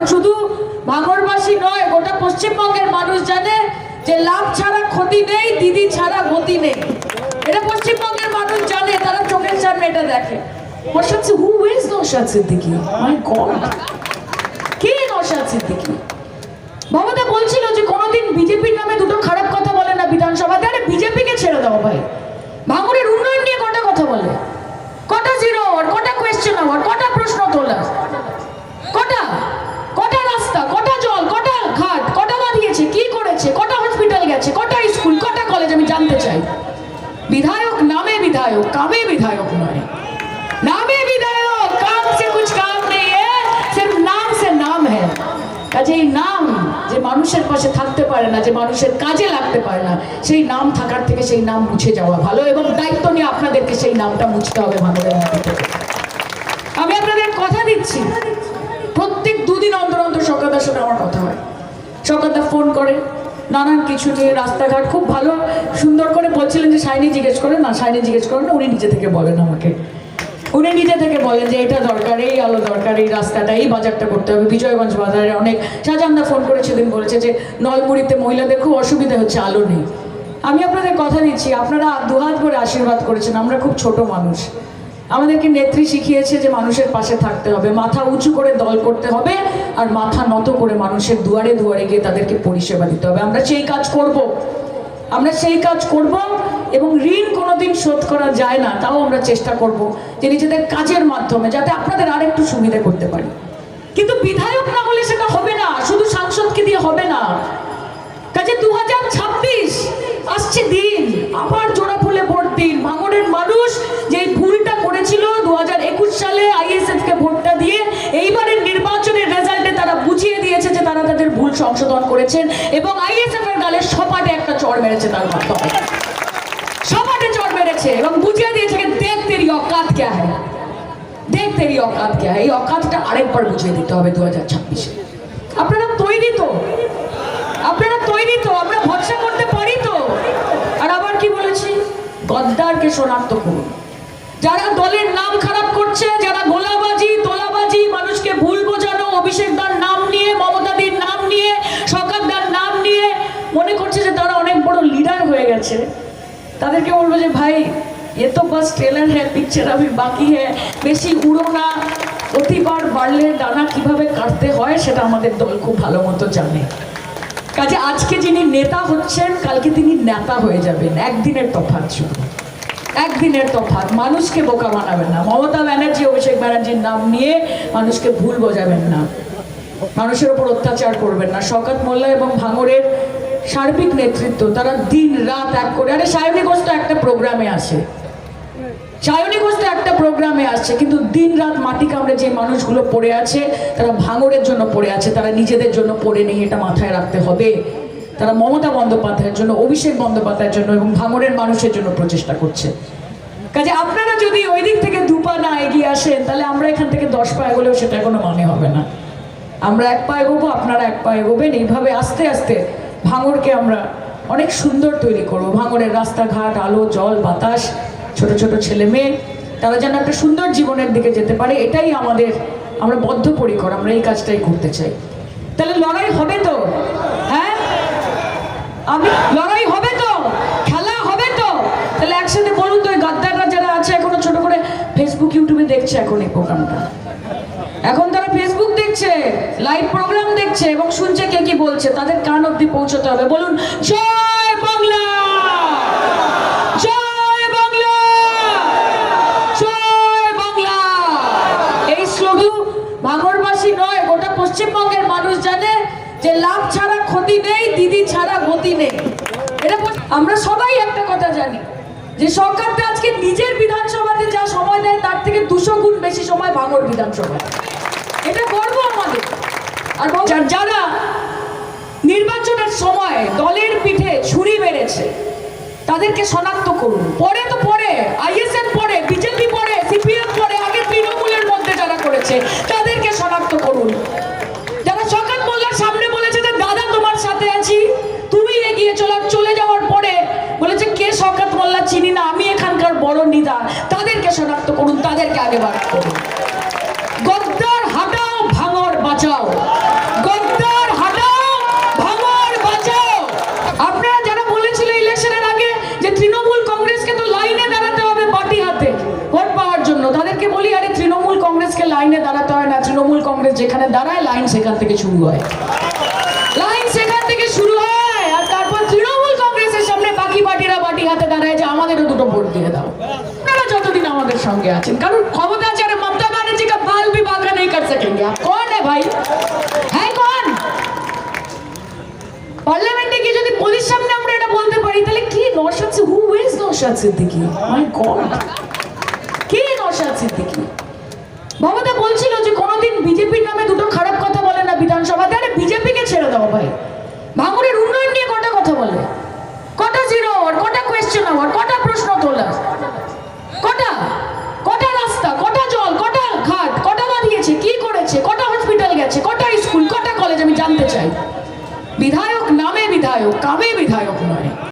শুধু ভাঙরবাসী নয়, গোটা পশ্চিমবঙ্গের মানুষ জানে যে লাভ ছাড়া ক্ষতি নেই, দিদি ছাড়া গতি নেই। এটা পশ্চিমবঙ্গের মানুষ জানে, তারা চোখের সামনে এটা দেখে। Naushad who is Naushad Siddiqui? My god কে নৌশাদ সিদ্দিকি? মমতা বলছিল যে কোনোদিন বিজেপির নামে দুটো খারাপ কথা বলে না বিধানসভাতে, আরে বিজেপিকে ছেড়ে দাও ভাই ভাঙড়ের উন্নয়ন নিয়ে কটা কথা বলে কটা জিরো আওয়ার কটা কোয়েশ্চেন আওয়ার কটা প্রশ্ন তোলা কটা কটা রাস্তা কটা জল কটা ঘাট কটা বাঁধিয়েছে কি করেছে কটা গেছে কটা স্কুল, কটা কলেজ আমি জানতে চাই? বিধায়ক নামে বিধায়ক, কামে বিধায়ক নয়। নামে বিধায়ক, কাম সে কুছ কাম নেই নাম সে নাম হ্যাঁ। এই নাম যে মানুষের পাশে থাকতে পারে না, যে মানুষের কাজে লাগতে পারে না, সেই নাম থাকার থেকে সেই নাম মুছে যাওয়া ভালো এবং দায়িত্ব নিয়ে আপনাদেরকে সেই নামটা মুছতে হবে মানুষের মধ্যে থেকে আমি আপনাদের কথা দিচ্ছি। প্রত্যেক দুদিন অন্তর অন্তর সকাদার সাথে আমার কথা হয়। সকালদা ফোন করে নানান কিছু নিয়ে রাস্তাঘাট খুব ভালো, সুন্দর করে বলছিলেন যে সাইনি জিজ্ঞেস করেন, না সাইনি জিজ্ঞেস করেন উনি নিজে থেকে বলেন আমাকে। উনি নিজে থেকে বলেন যে এটা দরকার, এই আলো দরকার, এই রাস্তাটা, এই বাজারটা করতে হবে। বিজয়গঞ্জ বাজারে অনেক শাহজাহানদা ফোন করে সেদিন বলেছে যে নলমুড়িতে মহিলাদের খুব অসুবিধা হচ্ছে, আলো নেই। আমি আপনাদের কথা দিচ্ছি, আপনারা দুহাত করে আশীর্বাদ করেছেন, আমরা খুব ছোট মানুষ। আমাদেরকে নেত্রী শিখিয়েছে যে মানুষের পাশে থাকতে হবে, মাথা উঁচু করে দল করতে হবে আর মাথা নত করে মানুষের দুয়ারে দুয়ারে গিয়ে তাদেরকে পরিষেবা দিতে হবে। আমরা সেই কাজ করব। আমরা সেই কাজ করব এবং ঋণ কোনোদিন শোধ করা যায় না, তাও আমরা চেষ্টা করব যে নিজেদের কাজের মাধ্যমে যাতে আপনাদের আরেকটু সুবিধা করতে পারি। কিন্তু বিধায়ক না হলে সেটা হবে না, শুধু সাংসদকে দিয়ে হবে না। কাজে দু হাজার ছাব্বিশ, আসছে দিন, আবার জোড়া ফুলে ভোট দিন ভাঙড়ের মানুষ যে এই ভুলটা করেছিল দু হাজার একুশ সালে আইএসএফ কে ভোটটা দিয়ে এইবারের নির্বাচনের রেজাল্টে তারা বুঝিয়ে দিয়েছে যে তারা তাদের ভুল সংশোধন করেছেন এবং আইএসএফ এর গালে সপাটে একটা চড় মেরেছে তার মাধ্যমে সপাটে চড় মেরেছে এবং বুঝিয়ে দিয়েছে দেখ তেরি অকাত ক্যা হ্যায়। দেখ তেরি অকাত ক্যা হ্যায়। এই অকাতটা আরেকবার বুঝিয়ে দিতে হবে দু হাজার ছাব্বিশে। আপনারা তৈরি তো। আপনারা তৈরি তো। আমরা ভরসা করতে পারি তো। আর আবার কি বলেছি? গদ্দারকে শনাক্ত করুন। যারা দলের নাম গেছে তাদেরকে বলব যে, ভাই, এ তো বাস ট্রেলার হ্যাঁ পিকচার আমি বাকি হ্যাঁ বেশি উড়ো না। অতিবার বাড়লে ডানা কীভাবে কাটতে হয়, সেটা আমাদের দল খুব ভালো মতো জানে। কাজে আজকে যিনি নেতা হচ্ছেন, কালকে তিনি নেতা হয়ে যাবেন। একদিনের তফাৎ শুধু। একদিনের তফাৎ। মানুষকে বোকা বানাবেন না। মমতা ব্যানার্জি, অভিষেক ব্যানার্জির নাম নিয়ে মানুষকে ভুল বোঝাবেন না। মানুষের ওপর অত্যাচার করবেন না। শকত মোল্লা এবং ভাঙরের সার্বিক নেতৃত্ব, তারা দিন রাত এক করে, আরে সায়নী ঘোষ তো একটা প্রোগ্রামে আসে। সায়নী ঘোষ তো একটা প্রোগ্রামে আসছে, কিন্তু দিন রাত মাটি কামড়ে যে মানুষগুলো পড়ে আছে, তারা ভাঙরের জন্য পড়ে আছে, তারা নিজেদের জন্য পড়ে নেই, এটা মাথায় রাখতে হবে। তারা মমতা বন্দ্যোপাধ্যায়ের জন্য, অভিষেক বন্দ্যোপাধ্যায়ের জন্য এবং ভাঙরের মানুষের জন্য প্রচেষ্টা করছে। কাজে আপনারা যদি ওই দিক থেকে দুপা না এগিয়ে আসেন, তাহলে আমরা এখান থেকে দশ পা এগোলেও সেটা কোনো মানে হবে না। আমরা এক পা এগোবো, আপনারা এক পা এগোবেন, এইভাবে আস্তে আস্তে ভাঙরকে আমরা অনেক সুন্দর তৈরি করব। ভাঙরের রাস্তাঘাট, আলো, জল, বাতাস, ছোট ছোট ছেলে মেয়ে, তারা যেন একটা সুন্দর জীবনের দিকে যেতে পারে, এটাই আমাদের, আমরা বদ্ধপরিকর, আমরা এই কাজটাই করতে চাই। তাহলে লড়াই হবে তো? হ্যাঁ? আমি, লড়াই হবে তো? খেলা হবে তো? তাহলে একসাথে বলুন তো ওই গাদ্দাররা যারা আছে, এখনও ছোট করে ফেসবুক ইউটিউবে দেখছে এখন এই প্রোগ্রামটা। এখন তারা ফেসবুক দেখছে লাইভ প্রোগ্রাম দেখছে এবং শুনছে কে কি বলছে, তাদের কান অব্দি পৌঁছতে হবে। বলুন, জয় বাংলা! এই শুধু নয়, গোটা পশ্চিমবঙ্গের মানুষ জানে যে লাভ ছাড়া ক্ষতি নেই, দিদি ছাড়া নেই। আমরা সবাই একটা কথা জানি, যে সরকারটা আজকে নিজের বিধানসভাতে যা সময় দেয়, তার থেকে দুশো গুণ বেশি সময় ভাঙর বিধানসভায় এটা গর্ব আমাদের আর বল- যার- নির্বাচনের সময় দলের পিঠে ছুরি মেরেছে, তাদেরকে শনাক্ত করুন। পরে তো পরে, আইএসএফ পরে, বিজেপি পরে, সিপিএম পরে, আগে তৃণমূলের মধ্যে যারা করেছে, তাদেরকে শনাক্ত করুন। যারা শকাত মোল্লার সামনে বলেছে যে, দাদা, তোমার সাথে আছি, তুমি এগিয়ে চলা। চলে যাওয়ার পরে বলেছে, কে শকাত মোল্লা চিনি না? আমি এখানকার বড় নিদা তাদেরকে শনাক্ত করুন, তাদেরকে আগে বার করুন। যেখানে দাঁড়ায়, লাইন সেখান থেকে শুরু হয়। লাইন সেখান থেকে শুরু হয়, আর তারপর তৃণমূল কংগ্রেসের সামনে বাকি পার্টিরা বাটি হাতে দাঁড়ায় যে আমাদেরও দুটো ভোট দিয়ে দাও। আপনারা যতদিন আমাদের সঙ্গে আছেন, কারণ ক্ষমতা আছে মমতা ব্যানার্জিকে ভালো বাল নেই, কর সকেন আপ কোন হ্যাঁ ভাই? হ্যাঁ কোন? পার্লামেন্টে কি যদি পুলিশ সামনে আমরা এটা বলতে পারি, তাহলে কি নরসাদ হু উইলস নরসাদ সিদ্দিকি মাই গড কি নরসাদ সিদ্দিকি দাও ভাঙড়ের উন্নয়ন নিয়ে কটা কথা বলে? কটা জিরো আওয়ার কটা কোয়েশ্চেন আওয়ার কটা প্রশ্ন তোলা? কটা? কটা রাস্তা, কটা জল, কটা ঘাট, কটা বাঁধিয়েছে, কি করেছে, কটা হসপিটাল গেছে, কটা স্কুল কটা কলেজ আমি জানতে চাই। বিধায়ক নামে বিধায়ক, কামে বিধায়ক নয়।